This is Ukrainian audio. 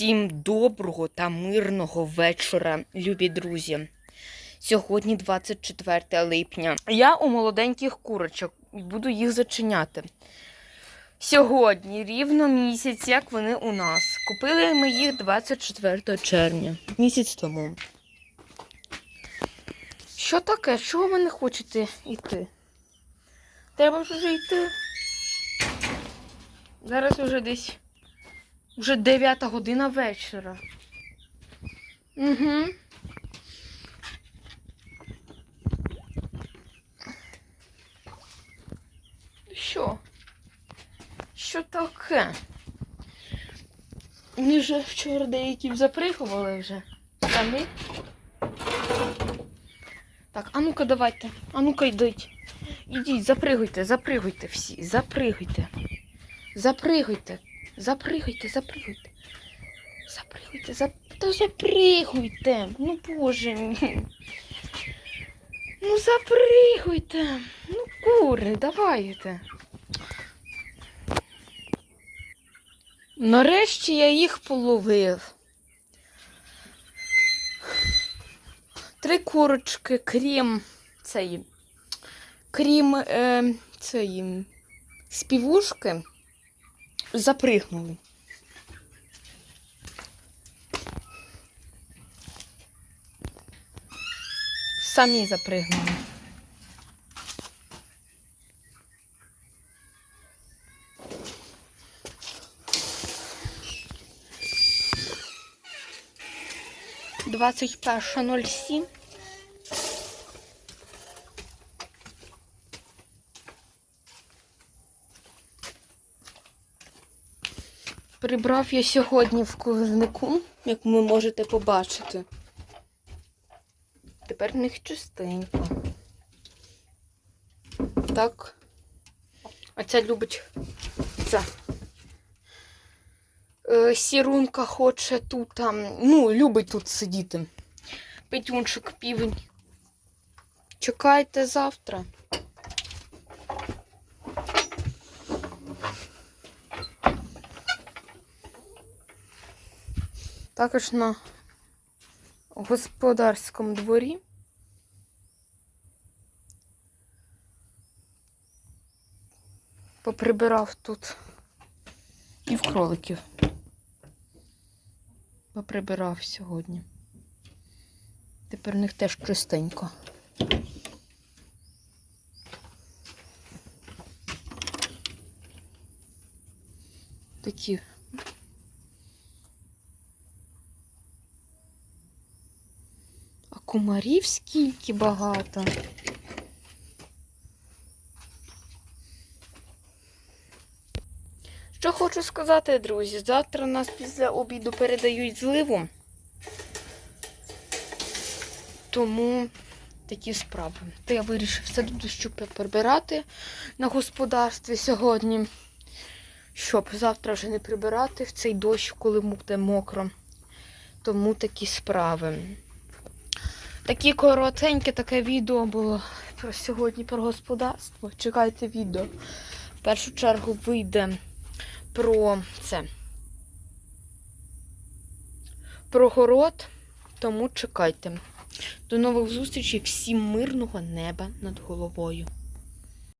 Всім доброго та мирного вечора, любі друзі. Сьогодні 24 липня. Я у молоденьких курочок буду їх зачиняти. Сьогодні рівно місяць, як вони у нас. Купили ми їх 24 червня, місяць тому. Що таке? Чого ви не хочете йти? Треба вже йти. Зараз вже десь. Вже 9 година вечора. Угу. Що? Що таке? Вони вже вчора деякі запригували вже. Самі. Так, а ну-ка давайте. А ну-ка йдіть. Ідіть, запригуйте, запригуйте всі, запригуйте. Запригуйте. Запригуйте, запригуйте. Запригуйте, зап... Та запригуйте. Ну боже мій. Ну запригуйте. Ну, кури, давайте. Нарешті я їх половив. Три курочки, крім цієї. Крім е, цієї співушки запригнули. Самі запригнули. Двадцять перша ноль сім. Прибрав я сьогодні в курнику, як ви можете побачити. Тепер в них чистенько. Так. Оця любить ця. Е, сірунка хоче тут там, ну, любить тут сидіти. Петюнчик, півень. Чекайте завтра. Також на господарському дворі. Поприбирав тут і в кроликів. Поприбирав сьогодні. Тепер у них теж чистенько. Такі А кумарів скільки багато. Що хочу сказати, друзі, завтра нас після обіду передають зливу. Тому такі справи. То я вирішив все до дощу прибирати на господарстві сьогодні, щоб завтра вже не прибирати в цей дощ, коли буде мокро. Тому такі справи. Такі коротеньке таке відео було про сьогодні про господарство. Чекайте відео. В першу чергу вийде про це. Про город, тому чекайте. До нових зустрічей, всім мирного неба над головою.